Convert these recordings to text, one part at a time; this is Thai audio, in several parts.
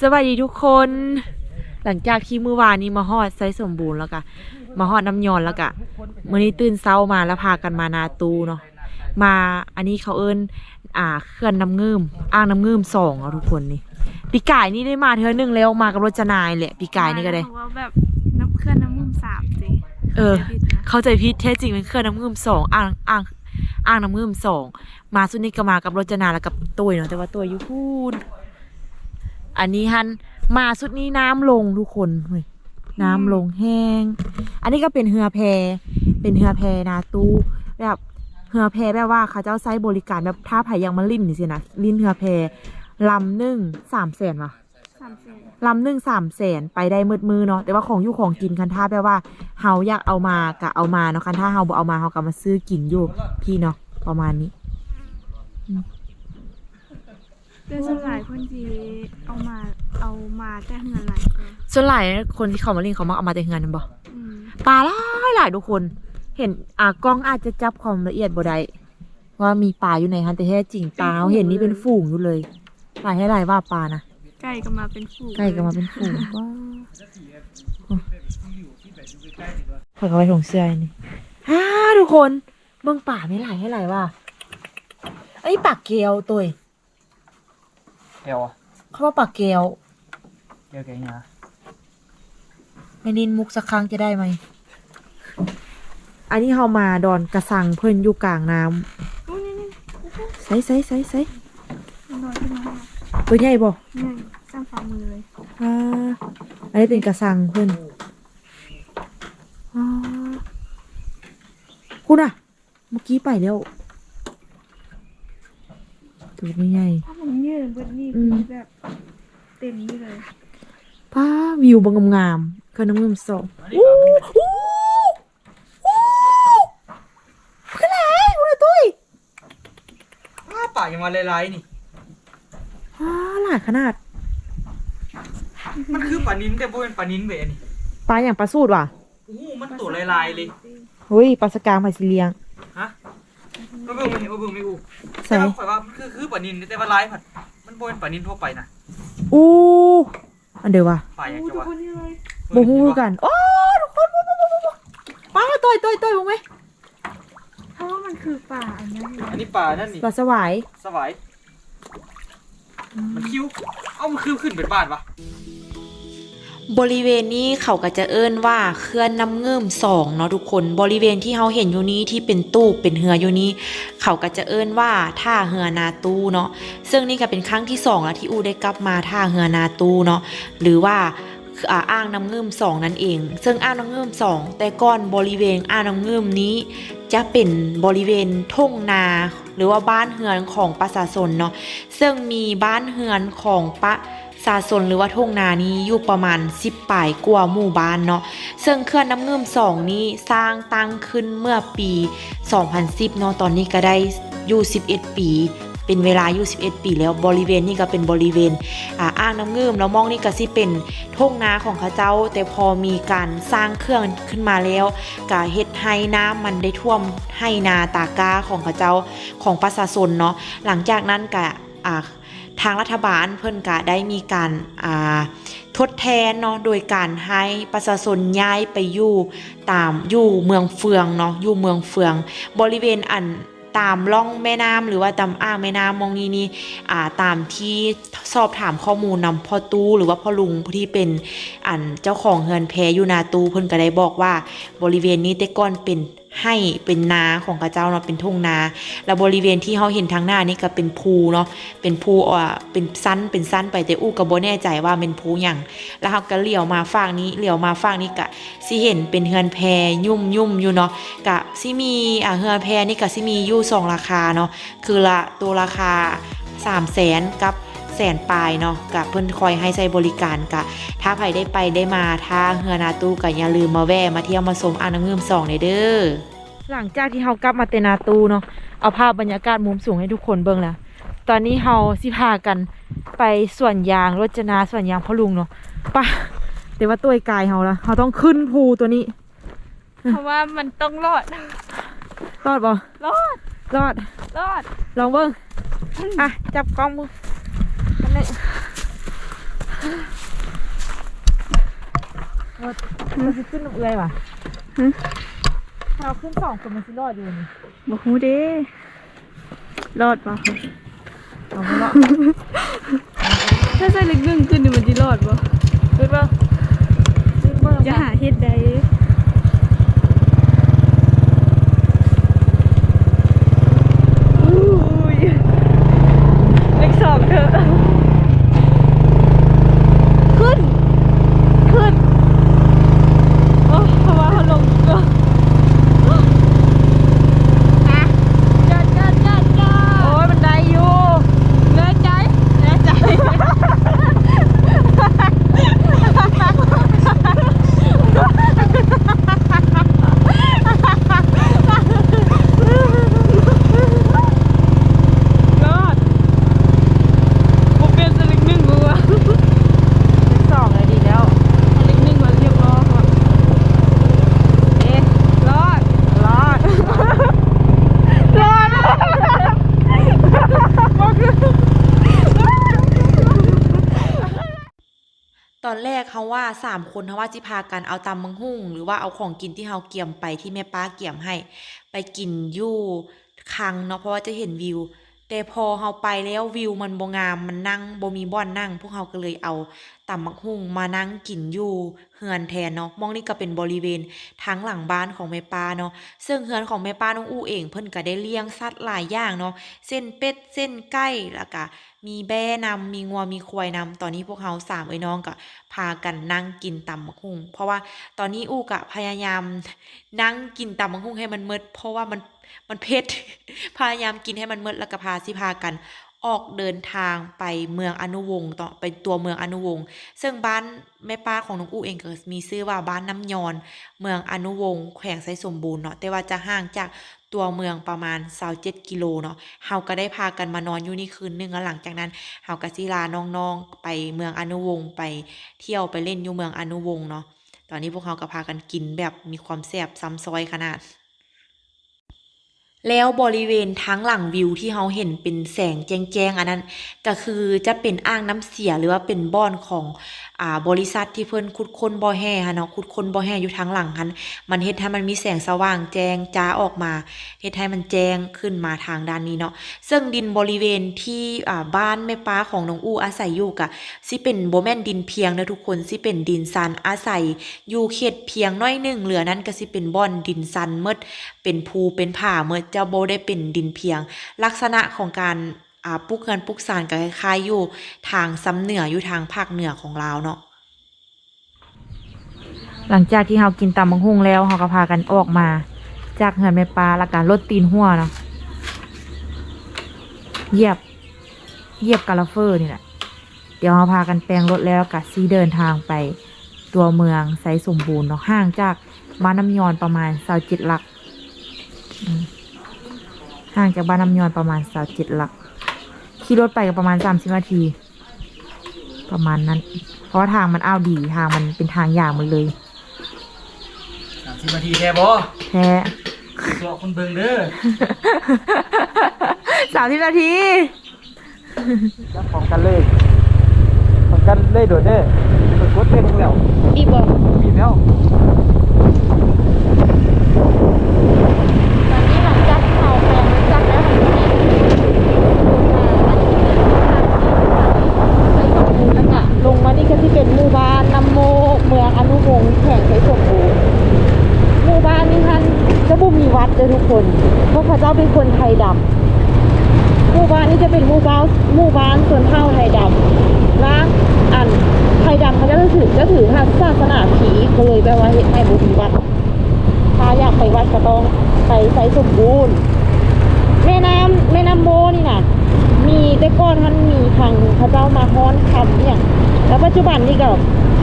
สวัสดีทุกคน หลังจากที่เมื่อวานนี้มาฮอดไซสมบูรณ์แล้วก็มาฮอดน้ำยอนแล้วก็มื่อนี้ตื่นเช้ามาแล้วพากันมานาตูเนาะมาอันนี้เขาเอิ้นอ่าเขื่อนน้ำเงิมอ่างน้ำเงิมสองเอาทุกคนนี่ปีกายนี่ได้มาเธอหนึ่งแล้วมากับรถจนายแหละปีกายนี่ก็ได้เพราะว่าแบบน้ำเคลื่อนน้ำมุมสามสิเออดี๋ยวผิดนะเข้าใจผิดแท้จริงเป็นเครื่องน้ำเงิมสองอ่างอ่างอ่างน้ำเงิมสองมาสุดนี้ก็มากับรจนาแล้วกับตุยเนาะแต่ว่าตุยอยู่พูน อันนี้ฮันมาสุดนี้น้ำลงทุกคนเฮ้ยน้ำลงแห้ง อันนี้ก็เป็นเฮือแพ เป็นเฮือแพนาตู้แบบเฮือแพแบบว่าเขาเจ้าใช้บริการแบบท่าไผ่ยังมาลิ่นนี่สินะลิ่นเฮือแพลำหนึ่งสามแสนวะสามสิบลำหนึ่งสามแสนไปได้มืดมือเนาะแต่ว่าของอยู่ของกินคันท่าแปลว่าเฮาอยากเอามากะเอามาเนาะคันท่าเฮาบ่เอามาเฮาก็มาซื้อกินอยู่พี่เนาะประมาณนี้ เดือนสลายคนจีเอามาเอามาแต่เงินหลายคนส่วนหลายคนที่เขามาเล่นเขามาเอามาแต่เงินนั่นบ่อืมปลาหลายหลายทุกคน เห็นอ่ากล้องอาจจะจับความละเอียดบ่ได้ว่ามีปลาอยู่ในฮันแต่แท้จริงปลาเขาเห็นนี่เป็นฝูงอยู่เลยปลาให้หลายว่าปลานะไก่ก็มาเป็นฝูงไก่ก็มาเป็นฝูงว้าวเปิดเข้าไปถุงเสื้อนี่ฮ่าทุกคนเมืองป่าไม่หลายให้หลายว่าอันนี้ปากเกลียวตัวเอง เดี๋ยวอะเขาว่าปากเกลียวเดี๋ยวแกงนะไม่นินมุกสักครั้งจะได้ไหม อันนี้เรามาดอนกระสังเพิ่นอยู่กลางน้อู้นี่นี่ำใส่ใส่ใส่ใส่มันลอยขึ้นมาตัวใหญ่บ่นี่สร้างฝ่ามือเลยอ่าอันนี้เป็นกระสังเพิ่นอ่าคุณอะเมื่อกี้ไปแล้ว ตัวไม่ใหญ่ถ้าผมยืนเบิดนี่อืคือมแบบเต็มนี่เลยป้าวิวบางงามๆเคยน้ำเงินสองอู้อู้อู้ขึ้นไหนคุณอะตุ้ยอ้าปากยังมาลายๆนี่อ่าหลายขนาด มันคือปลานิ้นแต่บ่เป็นปลานิ้นเว้ยอันนี่ปลาอย่างปลาสูตรว่ะโอ้โหมันตัวลายๆเลยเฮ้ยปลาสกางปลาสิเลียงฮะ มาเบิ่งไม่มาเบิ่งไม่อูใส่แต่ว่าข่อยว่ามันคือคือปลานิ้นแต่ว่าลายผัดมันบ่เป็นปลานิ้นทั่วไปนะอู้อันเดียวว่ะปลาอย่างอู้จะทุกว่าคนนี่เลยบูฮู้กัน โอ้ทุกคนบูบูบูบูบูปลาตัวตัวตัวบูไหมเพราะว่ามันคือป่าอันนั้นเลยอันนี้ปลานั่นนี่ปลาสวายสวายมันคิ้วเอ้ามันคือขึ้นเป็นบ้านปะ บริเวณนี้เขาก็จะเอิ้นว่าเคลื่อนน้ำเงื่มสองเนาะทุกคนบริเวณที่เขาเห็นอยู่นี้ที่เป็นตู้เป็นเหืออยู่นี้ เขาก็จะเอิ้นว่าท่าเหือนาตู้เนาะซึ่งนี่ก็เป็นครั้งที่สองแล้วที่อูได้กลับมาท่าเหือนาตู้เนาะหรือว่าอ่าอ่างน้ำเงื่มสองนั่นเอง ซึ่งอ่างน้ำเงื่มสองแต่ก่อนบริเวณอ่างน้ำเงื่มนี้ จะเป็นบริเวณทุ่งนาหรือว่าบ้านเฮือนของประชาชนเนาะซึ่งมีบ้านเฮือนของประ ชาชนหรือว่าท่งนานี้อยู่ประมาณ 10ป่ายกว่าหมู่บ้านเนาะซึ่งเขื่อนน้ำเงื่อมสองนี้สร้างตั้งขึ้นเมื่อปี 2010เนาะตอนนี้ก็ได้อยู่ 11 ปีเป็นเวลาอยู่11 ปีแล้วบริเวณนี้ก็เป็นบริเวณอ่าอ่างน้ำเงื่มแล้วมองนี่ก็สิเป็นทุ่งนาของเขาเจ้า แต่พอมีการสร้างเครื่องขึ้นมาแล้วกะเฮ็ดให้น้ำมันได้ท่วมให้นาตากาของเขาเจ้าของประชาชนเนาะหลังจากนั้นกะอ่า ทางรัฐบาลเพิ่นกะได้มีการอ่าทดแทนเนาะโดยการให้ประชาชนย้ายไปอยู่ตามอยู่เมืองเฟืองเนาะอยู่เมืองเฟือง บริเวณอันตามล่องแม่น้ำหรือว่าตามอ่างแม่น้ำมองนี้นี่อ่าตามที่สอบถามข้อมูลนำพ่อตู้หรือว่าพ่อลุงที่เป็นอันเจ้าของเฮือนแพอยู่นาตูเพิ่นก็ได้บอกว่าบริเวณนี้แต่ก่อนเป็น ให้เป็นนาของกระเจ้าเนาะเป็นทุ่งนา แล้วบริเวณที่เขาเห็นทางหน้านี่ก็เป็นภูเนาะเป็นภูอ่าเป็นสั้นเป็นสั้นไปแต่อู้ก็บ่แน่ใจว่าเป็นภูหยังแล้วเขาก็เลี้ยวมาฝั่งนี้เลี้ยวมาฝั่งนี้ก็สิเห็นเป็นเฮือนแพยุ่มยุ่มอยู่เนาะกะสิมีอ่าเฮือนแพนี่ก็สิมีอยู่สองราคาเนาะคือละตัวราคา3 0 0แสนกับ แสนปลายเนาะกะเพิ่นคอยให้ใช้บริการกะ ถ้าใครได้ไปได้มาถ้าเฮือนาตู้ก็อย่าลืมมาแวะมาเที่ยวมาชมอ่างน้ำเงื่อมสองในเด้อหลังจากที่เฮากลับมาเตนาตูเนาะเอาภาพบรรยากาศมุมสูงให้ทุกคนเบิ่งแล้วตอนนี้เฮาสิพากันไปสวนยางรจนาสวนยางพ่อลุงเนาะไป่ะแต่ว่าตัวไอ้กายเฮาละเฮาต้องขึ้นภูตัวนี้ เพราะว่ามันต้องรอด รอดบ่รอด รอด รอด ลองเบิ่งอะ จับกล้องมืออันนี้ มันสิขึ้นเอื้อยว่ะเราขึ้นสองคนมันสิรอดอยู่นี่บ่ฮู้เด้รอดปะเอาไม่รอด ถ้าใส่ลึกนึ่งขึ้นนี่มันสิรอดบ่ขึ้นบ่ขึ้นบ่ อย่าหาเฮ็ดได้อุ้ยเลขสองเถอะขึ้น ขึ้น โอ้เพราะว่าเขาลงก็จัดจัดจัดจัดโอ้ยมันได้อยู่แน่ใจแน่ใจ รอดผมเป็นสลิงหนึ่งกูอะ สองเลยดีแล้ว สลิงหนึ่งมันเรียบร้อยว่ะเอ๊ะรอด รอด รอด ตอนแรกเขาว่าสามคนเขาว่าจิพากันเอาตำมังหุ่ง หรือว่าเอาของกินที่เขาเกี่ยมไปที่แม่ป้าเกี่ยมให้ ไปกินอยู่คังเนาะเพราะว่าจะเห็นวิว แต่พอเขาไปแล้ววิวมันบงามมันนั่งบ่มีบ่อนนั่ง พวกเขาก็เลยเอา ตำมักหุ่งมานั่งกินอยู่เฮือนแทนเนาะมองนี่ก็เป็นบริเวณทางหลังบ้านของแม่ป้าเนาะซึ่งเฮือนของแม่ป้าน้องอู้เองเพิ่นก็ได้เลี้ยงสัตว์หลายอย่างเนาะเส้นเป็ดเส้นไก่แล้วก็มีแบ่นำมีงัวมีควายนำตอนนี้พวกเขาสามไอ้น้องก็พากันนั่งกินตำมักหุ่งเพราะว่าตอนนี้อู้ก็พยายาม นั่งกินตำมักหุ่งให้มันเมดเพราะว่ามันมันเผ็ดพยายามกินให้มันเมดแล้วก็พาสิพากัน ออกเดินทางไปเมืองอนุวงศ์ต่อไปตัวเมืองอนุวงศ์ซึ่งบ้านแม่ป้าของน้องอู้เองก็มีชื่อว่าบ้านน้ำยอน เมืองอนุวงศ์แขวงไซสมบูรณ์เนาะแต่ว่าจะห่างจากตัวเมืองประมาณ27กิโลเนาะเฮาก็ได้พากันมานอนอยู่นี่คืนหนึงแล้วหลังจากนั้นเฮาก็สิลาน้องๆ ไปเมืองอนุวงศ์ไปเที่ยวไปเล่นอยู่เมืองอนุวงศ์เนาะตอนนี้พวกเขาก็พากันกินแบบมีความแซ่บซ้ำซอยขนาด แล้วบริเวณทั้งหลังวิวที่เราเห็นเป็นแสงแจ้งๆอันนั้น ก็คือจะเป็นอ่างน้ำเสียหรือว่าเป็นบ่อนของอ่าบริษัทที่เพิ่นขุดค้นบ่อแห่ฮะเนาะขุดค้นบ่อแห่อยู่ทางหลังหันมันเฮ็ดให้มันมีแสงสว่างแจ้งจ้าออกมาเฮ็ดให้มันแจ้งขึ้นมาทางด้านนี้เนาะซึ่งดินบริเวณที่อ่าบ้านแม่ป้าของน้องอู้อาศัยอยู่กะสิเป็นบ่แม่นดินเพียงนะทุกคนสิเป็นดินซันอาศัยอยู่เขตเพียงน้อยหนึ่งเหลือนั้นก็สิเป็นบ่อนดินซันหมดเป็นภูเป็นผาเมื่อจะโบได้เป็นดินเพียง ลักษณะของการปลูกเงินปลูกสารก็คล้ายๆอยู่ทางซ้ำเหนืออยู่ทางภาคเหนือของลาวเนาะหลังจากที่เรากินตำบังฮุงแล้วเราก็พากันออกมา จากเหือนแม่ปลาและการลดตีนหัวเนาะเหยียบเหยียบกาลาเฟอร์นี่แหละเดี๋ยวเราพากันแปลงรถแล้วก็ซีเดินทางไปตัวเมืองไซสมบูรณ์เนาะห่างจากบ้านน้ำยอนประมาณสาจิตหลัก อืม ห่างจากบ้านน้ำยอนประมาณสามเจ็ดหลัก ขี่รถไปก็ประมาณสามสิบนาที ประมาณนั้น เพราะว่าทางมันอ้าวดีทางมันเป็นทางยาวหมดเลยสามสิบนาทีแค่บ่แท้ตัวคนเบิ่งเด้อสามสิบนาทีรับของกันเลยของกันเลยโดดเด้อกดกดเลยทั้งแล้วอีบอกมีแล้ว ตอนนี้หลังจากที่เราแปลงรู้จักแล้วมันก็มีใช้สมบูรณ์แล้วก็ลงมานี่ก็ที่ เป็นหมู่บ้านนำโมเมืองอนุวงศ์แข่งใช้สมบูรณ์หมู่บ้านนี้ท่านจะบุมีวัดเลยทุกคนเพราะพระเจ้าเป็นคนไทยดำหมู่บ้านนี้จะเป็นหมู่บ้านหมู่บ้านส่วนเท่าไทยดำนะอันไทยดำเขาจะถือจะถือทางศาสนาผีก็เลยแปลว่าเห็นให้บุมีวัดถ้าอยากไปวัดก็ต้องไปไซสมบูรณ์แม่น้ำแม่น้ำโบนี่นะมีแต่ก่อนท่านมีทางพระเจ้ามาฮ้อนคำเนี่ย แล้วปัจจุบันนี่ก็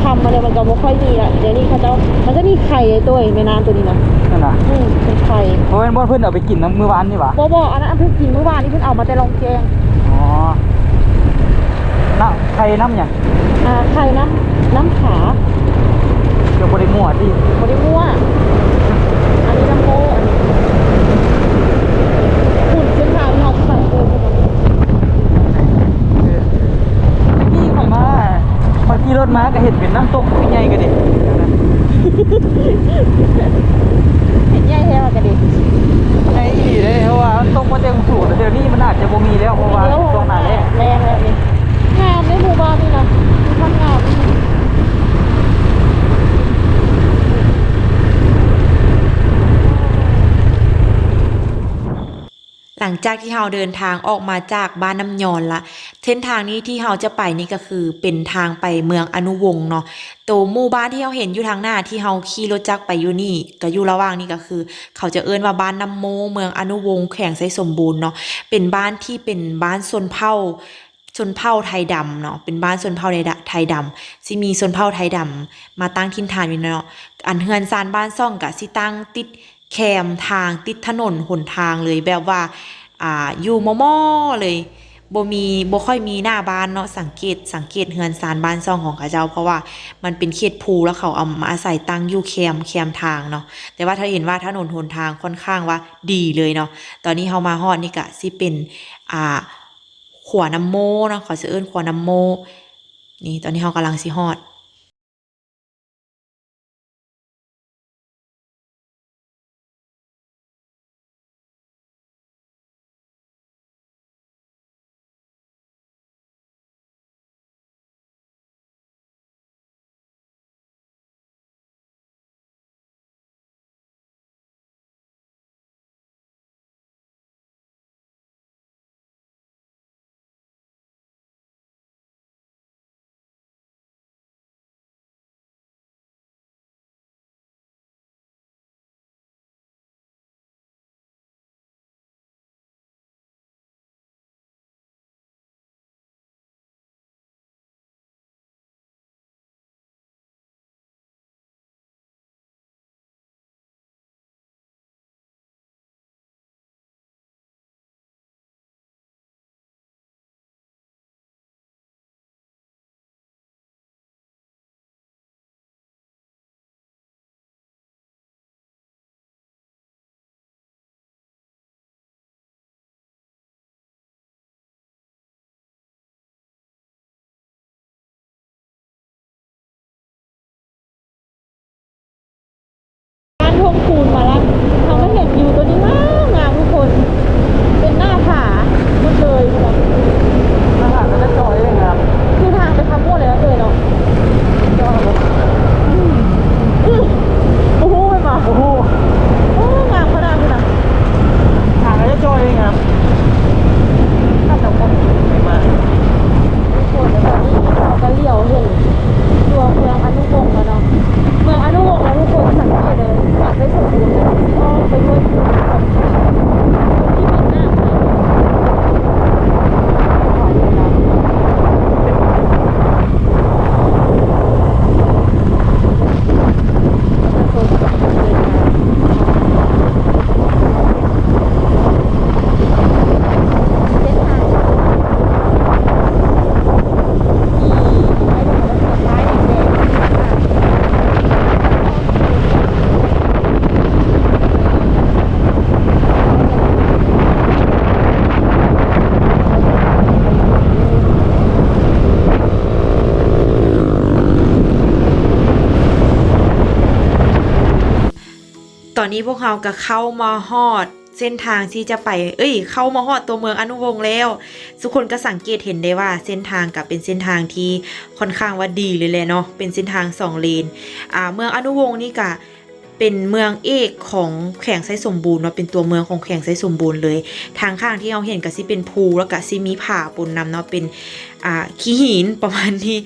คำอะไรมันก็ไม่ค่อยมีละเดี๋ยวนี้พระเจ้ามันจะมีไข่ในตัวไอ้แม่น้ำตัวนี้นะนั่นน่ะอืมเป็นไข่เพราะว่าบ่เพิ่นเอาไปกินน้ำมื้อวานนี่หว่าบอบออันนั้นอันเพิ่งกินเมื่อวานนี้เพิ่งเอามาแต่ลองแกงอ๋อน้ำไข่น้ำหยังอ่าไข่น้ำน้ำขาเดี๋ยวบ่ได้มั่วติบริมั่วี่รถมาก็เห็นเป็นน้ำตกใหญ่ก็ดิเห็นใหญ่แท้ก็ดิใหญ่ดีเลยเพราะว่าตกมาเต็มสูงแต่เดี๋ยวนี้มันอาจจะบ่มีแล้วเพราะว่าตรงไหนแรงแล้วนี่งามในหมู่บ้านนี่นะมันงามหลังจากที่เราเดินทางออกมาจากบ้านน้ำยอนละ เส้นทางนี้ที่เราจะไปนี่ก็คือเป็นทางไปเมืองอนุวงศ์เนาะตัวหมู่บ้านที่เราเห็นอยู่ทางหน้าที่เราขี่รถจักรไปอยู่นี่ก็อยู่ระหว่างนี่ก็คือ เขาจะเอิ้นว่าบ้านน้ำโม เมืองอนุวงศ์แขวงไซสมบูรณ์เนาะเป็นบ้านที่เป็นบ้านชนเผ่าชนเผ่าไทยดำเนาะเป็นบ้านชนเผ่าไทยดำสิมีชนเผ่าไทยดำมาตั้งถิ่นฐานอยู่เนาะอันเฮือนซานบ้านซ่องกะสิตั้งติดแคมทางติดถนนหนทางเลยแบบว่า อ่าอยู่มอมอเลย บ่มีบ่ค่อยมีหน้าบ้านเนาะสังเกตสังเกตเฮือนซานบ้านซ่องของเขาเจ้า เพราะว่ามันเป็นเขตภูแล้วเขาเอามาอาศัยตั้งอยู่แคมแคมทางเนาะแต่ว่าถ้าเห็นว่าถนนหนทางค่อนข้างว่าดีเลยเนาะตอนนี้เฮามาฮอดนี่ก็สิเป็นอ่าขวน้ำโมเนาะเขาสิเอิ้นขวาน้ำโม นี่ตอนนี้เฮากำลังสิฮอด บ้านทงคูนมาแล้วเราไม่เห็นวิวตัวนี้งามงามทุกคน เป็นหน้าผาหมดเลยแบบ ถ้าหากก็จะจอยเองครับ คือทางไปทำมั่วเลยนะเลยเนาะ จอยครับ อื้อโอ้โหไม่มา โอ้โห โอ้งามขนาดนี้นะ หากก็จะจอยเองครับถ้าจะคนไม่มา ทุกคนเดี๋ยวตอนนี้เราก็เลี้ยวเห็นตัวเมืองอนุวงศ์แล้วเนาะ เมืองอนุวงศ์แล้วทุกคนสังเกตเลยอยากได้สมบูรณ์เลยอ้อมไปด้วยภูเขาที่มีหน้าผา ต อนนี้พวกเราก็เข้ามาฮอด เส้นทางที่จะไป เอ้ย เข้ามาฮอดตัวเมืองอนุวงศ์แล้ว ทุกคนก็สังเกตเห็นได้ว่าเส้นทางกับเป็นเส้นทางที่ค่อนข้างว่าดีเลยแหละเนาะ เป็นเส้นทางสองเลน อ่า เมืองอนุวงศ์นี่ก็เป็นเมืองเอกของแขวงไซสมบูรณ์เนาเป็นตัวเมืองของแขวงไซสมบูรณ์เลย ทางข้างที่เราเห็นก็สิเป็นภูแล้วก็สิมีผาปนนำเนาะเป็น อ่าขี้หินประมาณนี้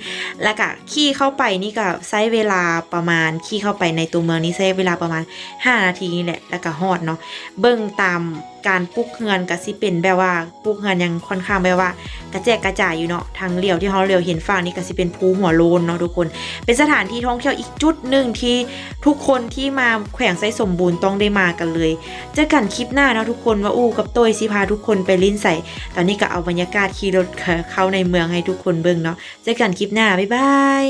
แล้วก็ขี่เข้าไปนี่ก็ใช้เวลาประมาณขี่เข้าไปในตัวเมืองนี่ใช้เวลาประมาณ 5 นาทีนี่แหละ แล้วก็ฮอดเนาะ เบิ่งตามการปลูกเฮือนก็สิเป็นแบบว่าปลูกเฮือนยังค่อนข้างแบบว่า กระแจกกระจายอยู่เนาะทางเลี้ยวที่เราเลี้ยวเห็นฝั่งนี่ก็สิเป็นภูหัวโลนเนาะทุกคน เป็นสถานที่ท่องเที่ยวอีกจุดหนึ่งที่ทุกคนที่มาแขวงไซสมบูรณ์ต้องได้มากันเลยเจอกันคลิปหน้าเนาะทุกคนว่าอู้กับต้ยสิพาทุกคนไปลิ้นใส่ตอนนี้ก็เอาบรรยากาศขี่รถเข้าในเมืองงให้ทุกคนเบิ่งเนาะเจอกันคลิปหน้าบ๊ายบาย